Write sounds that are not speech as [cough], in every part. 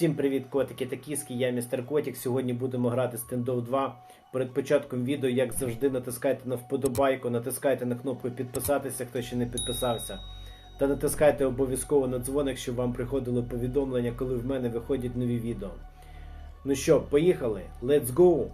Всім привіт, котики та кіски, я містер Котик. Сьогодні будемо грати Standoff 2. Перед початком відео, як завжди, натискайте на вподобайку, натискайте на кнопку підписатися, хто ще не підписався. Та натискайте обов'язково на дзвоник, щоб вам приходило повідомлення, коли в мене виходять нові відео. Ну що, поїхали? Let's go!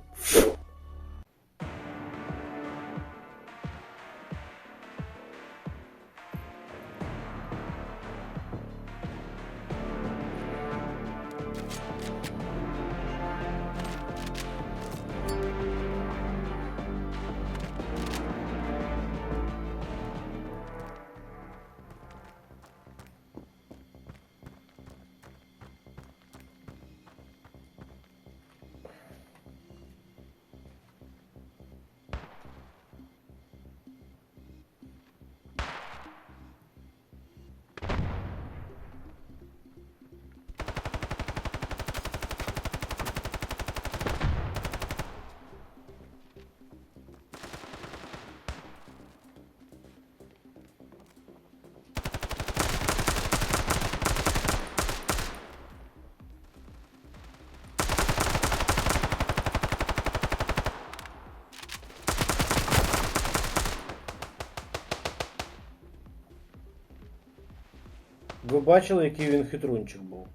Ви бачили, який він хитрунчик був?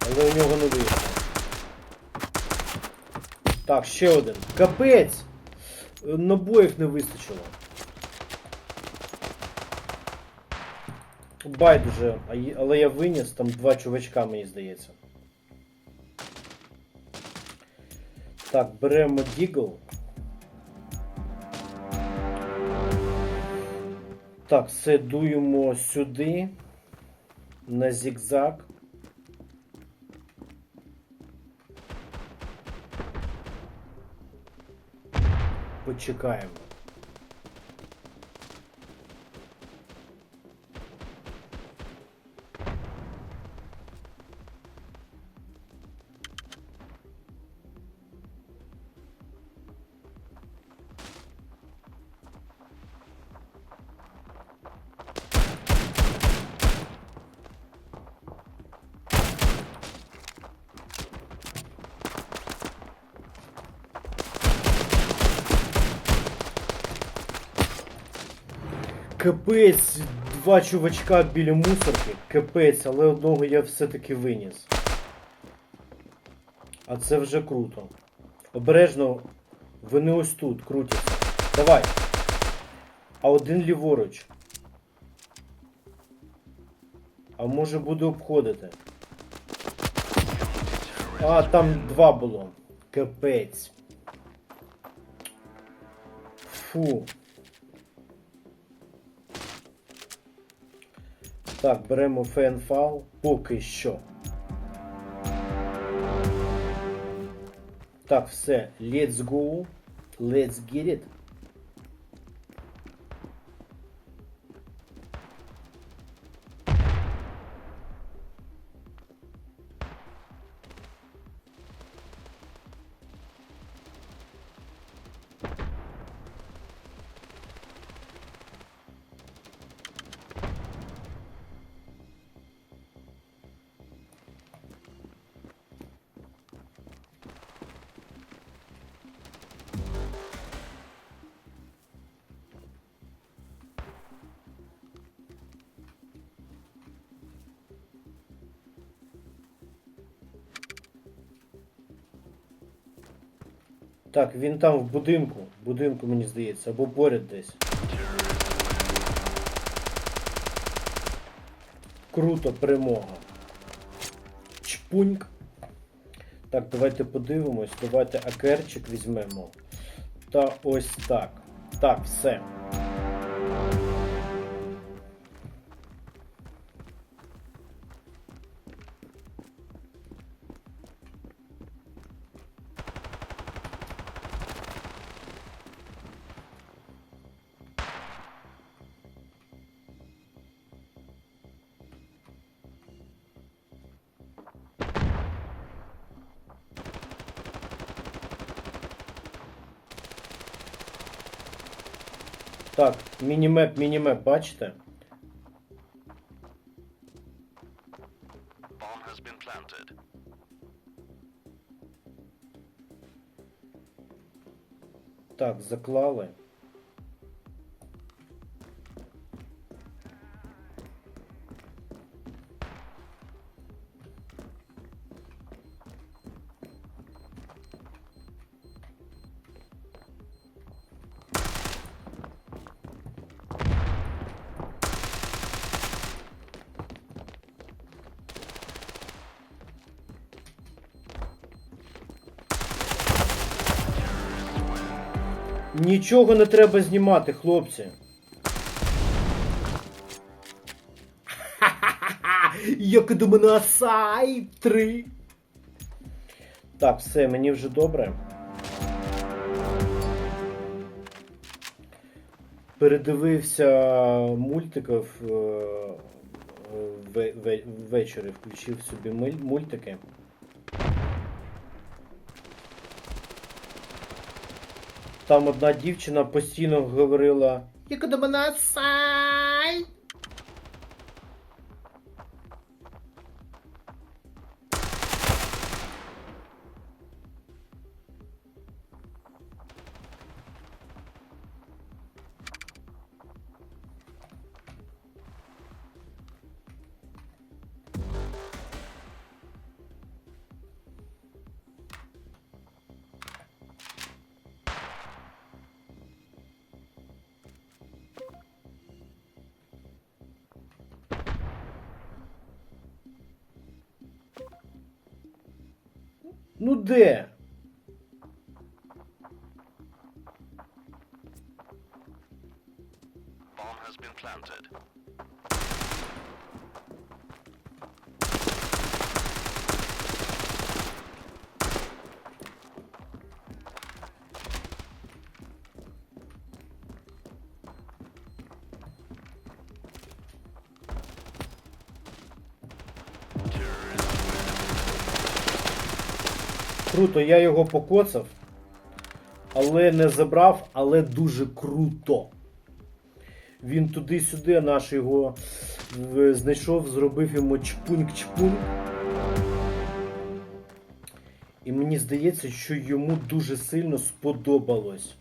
Але у нього не вийшло. Так, ще один. Капець! Набоїв не вистачило. Байдуже, але я виніс, там два чувачка, мені здається. Так, беремо Дігл. Так, все дуємо сюди. На зігзаг. Почекаємо. Капець, два чувачка біля мусорки. Капець, але одного я все-таки виніс. А це вже круто. Обережно, вони ось тут крутяться. Давай. А один ліворуч. А може буде обходити. А, там два було. Капець. Фу. Так, беремо фенфал поки що. Так, все, let's go. Let's get it. Так, він там в будинку. В будинку, мені здається, або поряд десь. Круто, перемога. Чпуньк. Так, давайте подивимось. Давайте акерчик візьмемо. Та ось так. Так, все. Так, мінімеп, мінімеп, бачите? Так, заклали. Нічого не треба знімати, хлопці. [laughs] Як до мене сайт 3. Так, все, мені вже добре. Передивився мультиків е, ве- ве- ввечері, включив собі мультики. Там одна дівчина постійно говорила Як до мене сайт. Ну де? Круто, я його покоцав, але не забрав, але дуже круто. Він туди-сюди, наш його знайшов, зробив йому чпуньк-чпуньк. І мені здається, що йому дуже сильно сподобалось.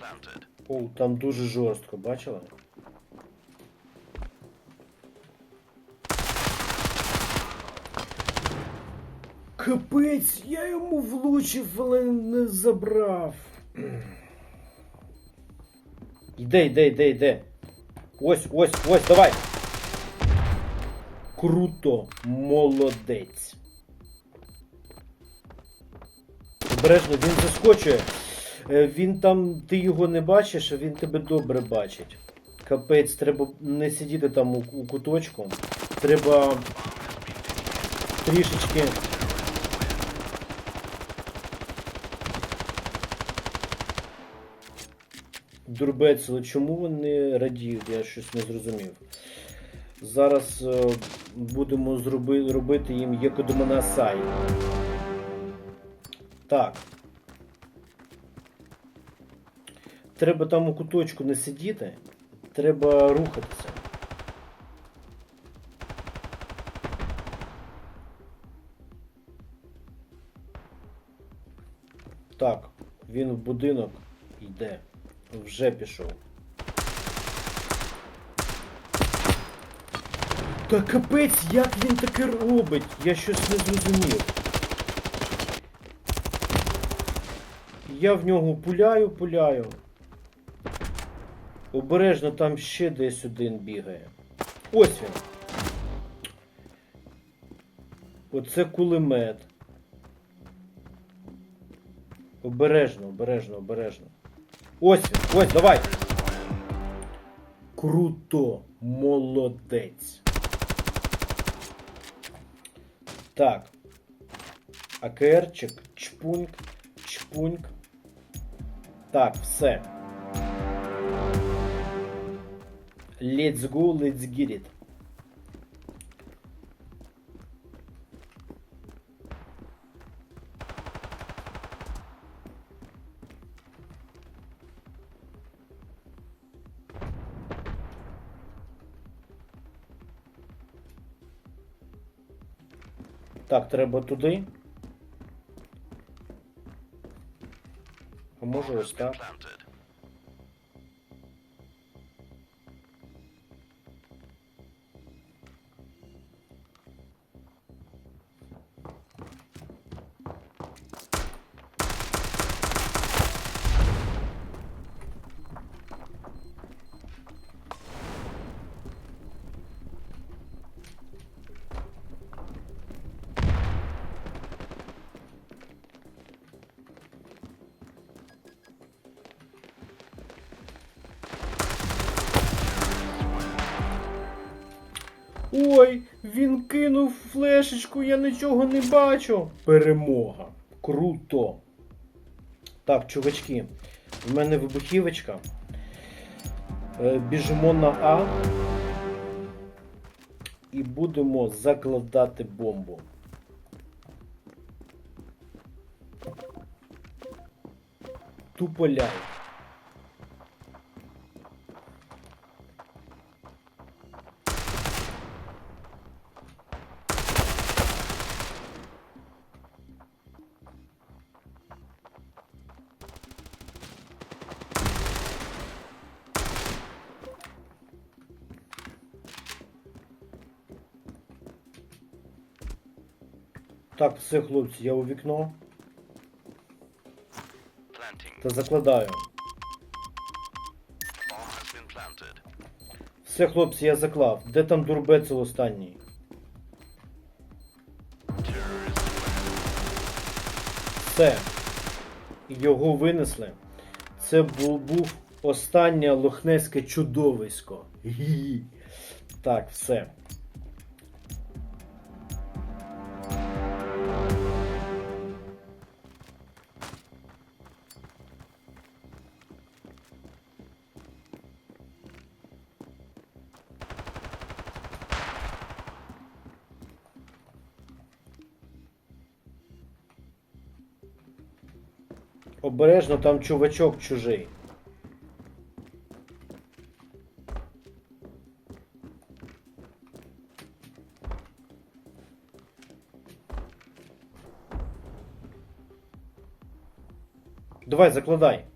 Planted. О, там дуже жорстко, бачила? Капець, я йому влучив, але не забрав. Йде, йде, йде, йде. Ось, ось, ось, давай. Круто, молодець. Обережно, він заскочує. Е, Він там, ти його не бачиш, а він тебе добре бачить. Капець, треба не сидіти там у, у куточку. Треба трішечки. Дурбецело, чому вони радіють? Я щось не зрозумів. Зараз е, будемо зроби, робити їм Якодоманасай. Так. Треба там у куточку не сидіти, треба рухатися. Так, він в будинок йде. Вже пішов. Та капець, як він таке робить? Я щось не зрозумів. Я в нього пуляю, пуляю. Обережно там ще десь один бігає. Ось він. Оце кулемет. Обережно, обережно, обережно. Ось він, ось, давай. Круто, молодець. Так. АКРчик, чпуньк, чпуньк. Так, все. Let's go, let's get it. Так, треба туди. А може ось так. Ой, він кинув флешечку, я нічого не бачу. Перемога. Круто. Так, чувачки, в мене вибухівочка. Е, Біжимо на А. І будемо закладати бомбу. Тупо все, хлопці, я у вікно та закладаю. Все, хлопці, я заклав. Де там дурбецел останній? Все. Його винесли. Це бу- був останнє лохнеське чудовисько. Гі. Так, все. Обережно там чувачок чужий. Давай, закладай.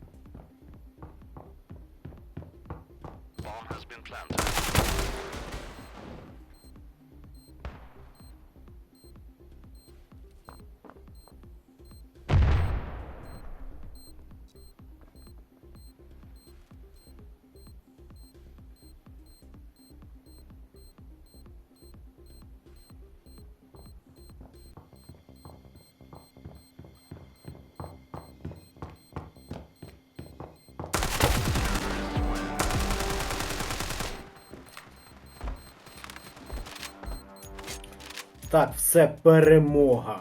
Так, все перемога.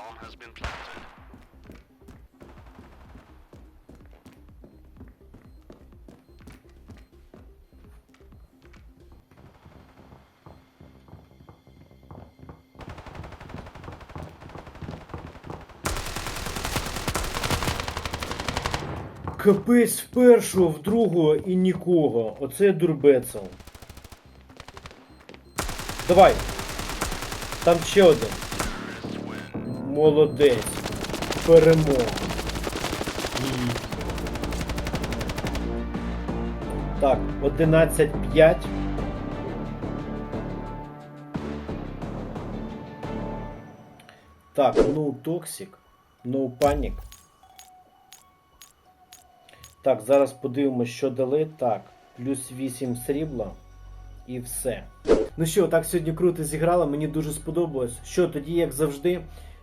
Bomb has been planted. Капець в першого, в другого і нікого. Оце дурбецел. Давай. Там ще один. Молодець. Перемога. Так, 11-5. Так, ну токсик. No panic. Так, зараз подивимося, що дали. Так, плюс 8 срібла. І все. Ну що, так сьогодні круто зіграла, мені дуже сподобалось. Що тоді, як завжди,